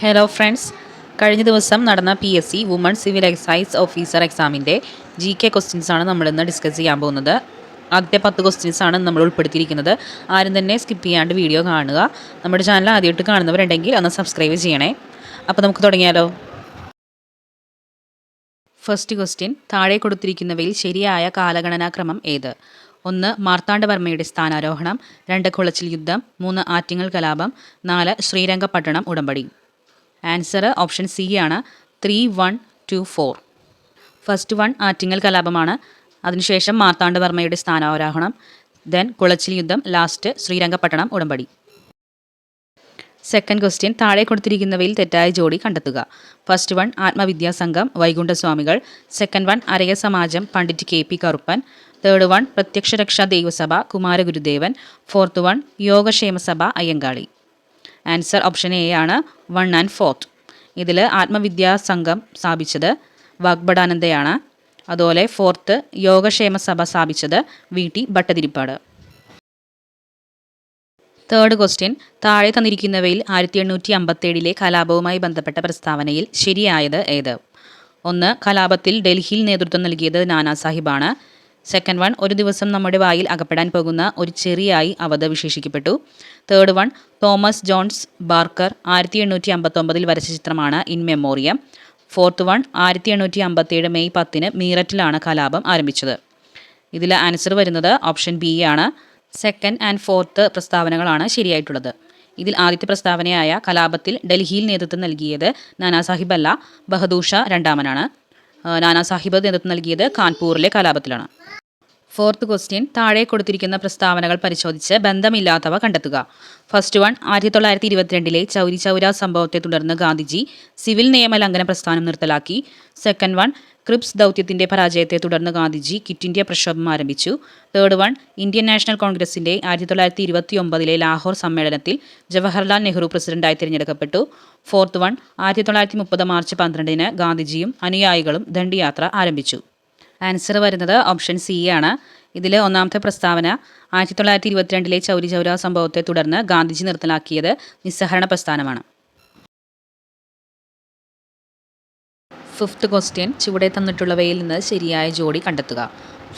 Hello friends കഴിഞ്ഞ ദിവസം നടന്ന P S C woman civil excise officer എക്സാമിന്റെ ജി കെ ക്വസ്റ്റ്യൻസാണ് നമ്മളിന്ന് ഡിസ്കസ് ചെയ്യാൻ പോകുന്നത്. ആദ്യത്തെ പത്ത് ക്വസ്റ്റ്യൻസ് ആണ് നമ്മൾ ഉൾപ്പെടുത്തിയിരിക്കുന്നത്. ആരും തന്നെ സ്കിപ്പ് ചെയ്യാണ്ട് വീഡിയോ കാണുക. നമ്മുടെ ചാനൽ ആദ്യമായിട്ട് കാണുന്നവരുണ്ടെങ്കിൽ ഒന്ന് സബ്സ്ക്രൈബ് ചെയ്യണേ. അപ്പോൾ നമുക്ക് തുടങ്ങിയാലോ. ഫസ്റ്റ് ക്വസ്റ്റ്യൻ താഴെ കൊടുത്തിരിക്കുന്നവയിൽ ശരിയായ കാലഗണനാക്രമം ഏത്? ഒന്ന് മാർത്താണ്ഡവർമ്മയുടെ സ്ഥാനാരോഹണം. രണ്ട് കുളച്ചിൽ യുദ്ധം. മൂന്ന് ആറ്റിങ്ങൽ കലാപം. നാല് ശ്രീരംഗപട്ടണം ഉടമ്പടി. ആൻസർ ഓപ്ഷൻ സി ആണ്. Three one two four first one Attingal കലാപമാണ് അതിനുശേഷം മാർത്താണ്ഡവർമ്മയുടെ സ്ഥാനാരോഹണം. ദെൻ കുളച്ചിൽ യുദ്ധം ലാസ്റ്റ് ശ്രീരംഗപട്ടണം ഉടമ്പടി. സെക്കൻഡ് ക്വസ്റ്റ്യൻ താഴെ കൊടുത്തിരിക്കുന്നവയിൽ തെറ്റായ ജോഡി കണ്ടെത്തുക. First one Atmavidya Sangham Vaikunda Swamikal. Second one Araya Samajam Pandit K P Karuppan. Third one Prathyaksha Raksha Daiva Sabha Kumara Gurudevan. Fourth one Yogakshema Sabha Ayyankali. Answer option A ആണ് one and fourth. ഇതിൽ ആത്മവിദ്യാ സംഘം സ്ഥാപിച്ചത് വാഗ്ബടാനന്ദയാണ് അതുപോലെ fourth Yogakshema Sabha സ്ഥാപിച്ചത് V T Bhattathiripad. Third question താഴെ തന്നിരിക്കുന്നവയിൽ ആയിരത്തി എണ്ണൂറ്റി അമ്പത്തേഴിലെ കലാപവുമായി ബന്ധപ്പെട്ട പ്രസ്താവനയിൽ ശരിയായത് ഏത്? ഒന്ന് കലാപത്തിൽ ഡൽഹിയിൽ നേതൃത്വം നൽകിയത് നാനാ സാഹിബാണ് സെക്കൻഡ് വൺ ഒരു ദിവസം നമ്മുടെ വായിൽ അകപ്പെടാൻ പോകുന്ന ഒരു ചെറിയായി അവധ വിശേഷിക്കപ്പെട്ടു. Third one Thomas Jones Barker ആയിരത്തി എണ്ണൂറ്റി അമ്പത്തൊമ്പതിൽ വരച്ച ചിത്രമാണ് ഇൻ മെമ്മോറിയം ഫോർത്ത് വൺ ആയിരത്തി എണ്ണൂറ്റി അമ്പത്തേഴ് മെയ് പത്തിന് മീററ്റിലാണ് കലാപം ആരംഭിച്ചത്. ഇതിൽ ആൻസർ വരുന്നത് ഓപ്ഷൻ ബി ആണ്. സെക്കൻഡ് ആൻഡ് ഫോർത്ത് പ്രസ്താവനകളാണ് ശരിയായിട്ടുള്ളത്. ഇതിൽ ആദ്യത്തെ പ്രസ്താവനയായ കലാപത്തിൽ ഡൽഹിയിൽ നേതൃത്വം നൽകിയത് നാനാ സാഹിബ് അല്ല ബഹദൂഷ രണ്ടാമനാണ്. നാനാ സാഹിബ് നേതൃത്വം നൽകിയത് കാൺപൂരിലെ കലാപത്തിലാണ്. ഫോർത്ത് ക്വസ്റ്റ്യൻ താഴെ കൊടുത്തിരിക്കുന്ന പ്രസ്താവനകൾ പരിശോധിച്ച് ബന്ധമില്ലാത്തവ കണ്ടെത്തുക. ഫസ്റ്റ് വൺ ആയിരത്തി തൊള്ളായിരത്തി ഇരുപത്തിരണ്ടിലെ ചൗരി ചൗര സംഭവത്തെ തുടർന്ന് ഗാന്ധിജി സിവിൽ നിയമ ലംഘന പ്രസ്ഥാനം നിർത്തലാക്കി. സെക്കൻഡ് വൺ ക്രിപ്സ് ദൗത്യത്തിന്റെ പരാജയത്തെ തുടർന്ന് ഗാന്ധിജി കിറ്റ് ഇന്ത്യ പ്രക്ഷോഭം ആരംഭിച്ചു. തേർഡ് വൺ ഇന്ത്യൻ നാഷണൽ കോൺഗ്രസിന്റെ ആയിരത്തി തൊള്ളായിരത്തി ഇരുപത്തി ഒമ്പതിലെ ലാഹോർ സമ്മേളനത്തിൽ ജവഹർലാൽ നെഹ്റു പ്രസിഡന്റായി തിരഞ്ഞെടുക്കപ്പെട്ടു. ഫോർത്ത് വൺ ആയിരത്തി തൊള്ളായിരത്തി മുപ്പത് മാർച്ച് പന്ത്രണ്ടിന് ഗാന്ധിജിയും അനുയായികളും ദണ്ഡിയാത്ര ആരംഭിച്ചു. ആൻസർ വരുന്നത് ഓപ്ഷൻ സി ആണ്. ഇതിൽ ഒന്നാമത്തെ പ്രസ്താവന ആയിരത്തി തൊള്ളായിരത്തി ഇരുപത്തിരണ്ടിലെ ചൗരി ചൗരാ സംഭവത്തെ തുടർന്ന് ഗാന്ധിജി നിർത്തലാക്കിയത് നിസ്സഹരണ പ്രസ്ഥാനമാണ്. ഫിഫ്ത്ത് ക്വസ്റ്റ്യൻ ചുവടെ തന്നിട്ടുള്ളവയിൽ നിന്ന് ശരിയായ ജോഡി കണ്ടെത്തുക.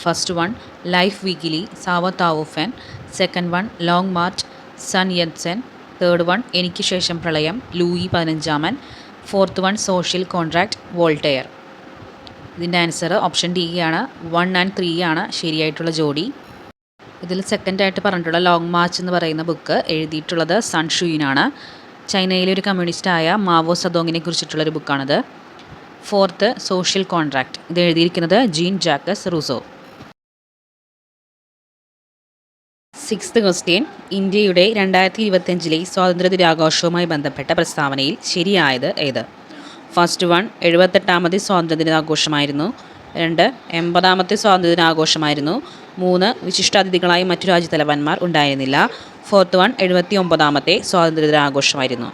First one life weekly Zou Taofen second one long march Sun Yatsen third one എനിക്ക് ശേഷം പ്രളയം Louis പതിനഞ്ചാമൻ fourth one social contract Voltaire ഇതിന്റെ ആൻസർ ഓപ്ഷൻ ഡി ആണ്. വൺ ആൻഡ് ത്രീ ആണ് ശരിയായിട്ടുള്ള ജോഡി. ഇതിൽ സെക്കൻഡായിട്ട് പറഞ്ഞിട്ടുള്ള ലോങ് മാർച്ച് എന്ന് പറയുന്ന ബുക്ക് എഴുതിയിട്ടുള്ളത് സൺ ഷുയിനാണ്. ചൈനയിലെ ഒരു കമ്മ്യൂണിസ്റ്റായ മാവോ സദോങ്ങിനെ കുറിച്ചിട്ടുള്ളൊരു ബുക്കാണിത്. ഫോർത്ത് സോഷ്യൽ കോൺട്രാക്റ്റ് ഇത് എഴുതിയിരിക്കുന്നത് Jean Jacques Rousseau. Sixth question ഇന്ത്യയുടെ രണ്ടായിരത്തി ഇരുപത്തിയഞ്ചിലെ സ്വാതന്ത്ര്യ ദിനാഘോഷവുമായി ബന്ധപ്പെട്ട പ്രസ്താവനയിൽ ശരിയായത് ഏത്? ഫസ്റ്റ് വൺ എഴുപത്തെട്ടാമത് സ്വാതന്ത്ര്യ ദിനാഘോഷമായിരുന്നു രണ്ട് എൺപതാമത്തെ സ്വാതന്ത്ര്യ ദിനാഘോഷമായിരുന്നു മൂന്ന് വിശിഷ്ടാതിഥികളായി മറ്റു രാജ്യത്തലവന്മാർ ഉണ്ടായിരുന്നില്ല. ഫോർത്ത് വൺ എഴുപത്തി ഒമ്പതാമത്തെ സ്വാതന്ത്ര്യ ദിനാഘോഷമായിരുന്നു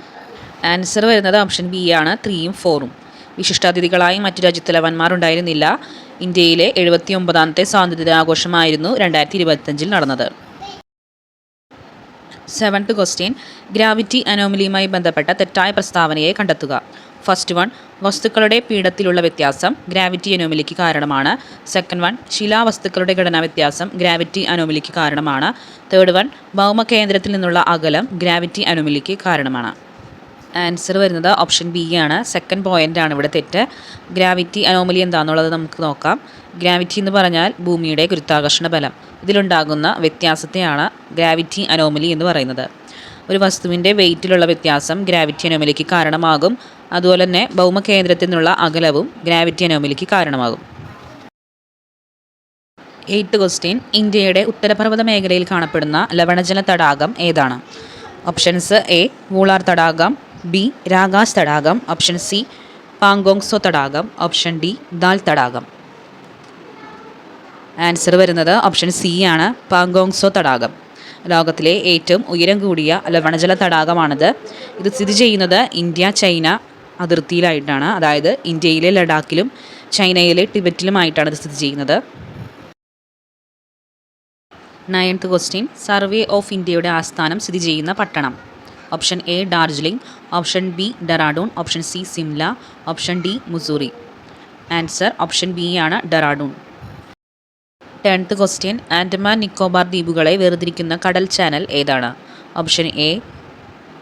ആൻസർ വരുന്നത് ഓപ്ഷൻ ബി ആണ്. ത്രീയും ഫോറും. വിശിഷ്ടാതിഥികളായി മറ്റു രാജ്യത്തലവന്മാർ ഉണ്ടായിരുന്നില്ല. ഇന്ത്യയിലെ എഴുപത്തി ഒമ്പതാമത്തെ സ്വാതന്ത്ര്യ ദിനാഘോഷമായിരുന്നു രണ്ടായിരത്തി ഇരുപത്തഞ്ചിൽ നടന്നത്. Seventh question. ഗ്രാവിറ്റി അനോമലിയുമായി ബന്ധപ്പെട്ട തെറ്റായ പ്രസ്താവനയെ കണ്ടെത്തുക. ഫസ്റ്റ് വൺ വസ്തുക്കളുടെ പീഠത്തിലുള്ള വ്യത്യാസം ഗ്രാവിറ്റി അനോമലിക്ക് കാരണമാണ്. സെക്കൻഡ് വൺ ശിലാവസ്തുക്കളുടെ ഘടനാ വ്യത്യാസം ഗ്രാവിറ്റി അനോമലിക്ക് കാരണമാണ്. തേർഡ് വൺ ഭൗമകേന്ദ്രത്തിൽ നിന്നുള്ള അകലം ഗ്രാവിറ്റി അനോമലിക്ക് കാരണമാണ്. ആൻസർ വരുന്നത് ഓപ്ഷൻ ബി ആണ്. സെക്കൻഡ് പോയിന്റ് ആണ് ഇവിടെ തെറ്റ്. ഗ്രാവിറ്റി അനോമലി എന്താണെന്നുള്ളത് നമുക്ക് നോക്കാം. ഗ്രാവിറ്റി എന്ന് പറഞ്ഞാൽ ഭൂമിയുടെ ഗുരുത്വാകർഷണ ബലം. ഇതിലുണ്ടാകുന്ന വ്യത്യാസത്തെയാണ് ഗ്രാവിറ്റി അനോമലി എന്ന് പറയുന്നത്. ഒരു വസ്തുവിന്റെ വെയിറ്റിലുള്ള വ്യത്യാസം ഗ്രാവിറ്റി അനോമലിക്ക് കാരണമാകും. അതുപോലെ തന്നെ ഭൗമകേന്ദ്രത്തിൽ നിന്നുള്ള അകലവും ഗ്രാവിറ്റി അനോമലിക്ക് കാരണമാകും. എയ്ത്ത് ക്വസ്റ്റ്യൻ ഇന്ത്യയുടെ ഉത്തരപർവത മേഖലയിൽ കാണപ്പെടുന്ന ലവണജല തടാകം ഏതാണ്? ഓപ്ഷൻസ് എ വൂളാർ തടാകം ബി രാഗാസ് തടാകം ഓപ്ഷൻ സി പാങ്കോങ്സോ തടാകം ഓപ്ഷൻ ഡി ദാൽ തടാകം. ആൻസർ വരുന്നത് ഓപ്ഷൻ സി ആണ് പാങ്കോങ്സോ തടാകം. ലോകത്തിലെ ഏറ്റവും ഉയരം കൂടിയ ലവണജല തടാകമാണിത്. ഇത് സ്ഥിതി ചെയ്യുന്നത് ഇന്ത്യ ചൈന അതിർത്തിയിലായിട്ടാണ്. അതായത് ഇന്ത്യയിലെ ലഡാക്കിലും ചൈനയിലെ ടിബറ്റിലുമായിട്ടാണ് ഇത് സ്ഥിതി ചെയ്യുന്നത്. നയൻത്ത് ക്വസ്റ്റ്യൻ സർവേ ഓഫ് ഇന്ത്യയുടെ ആസ്ഥാനം സ്ഥിതി ചെയ്യുന്ന പട്ടണം. Option A Darjeeling. Option B Dehradun. Option C Shimla. Option D Mussoorie. Answer option B ആണ് ഡെറാഡൂൺ. ടെൻത്ത് ക്വസ്റ്റ്യൻ ആൻഡമാൻ നിക്കോബാർ ദ്വീപുകളെ വേർതിരിക്കുന്ന കടൽ ചാനൽ ഏതാണ്? Option A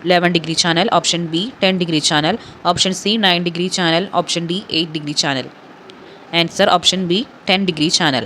eleven degree channel option B ten degree channel option C nine degree channel option D eight degree channel answer option B ten degree channel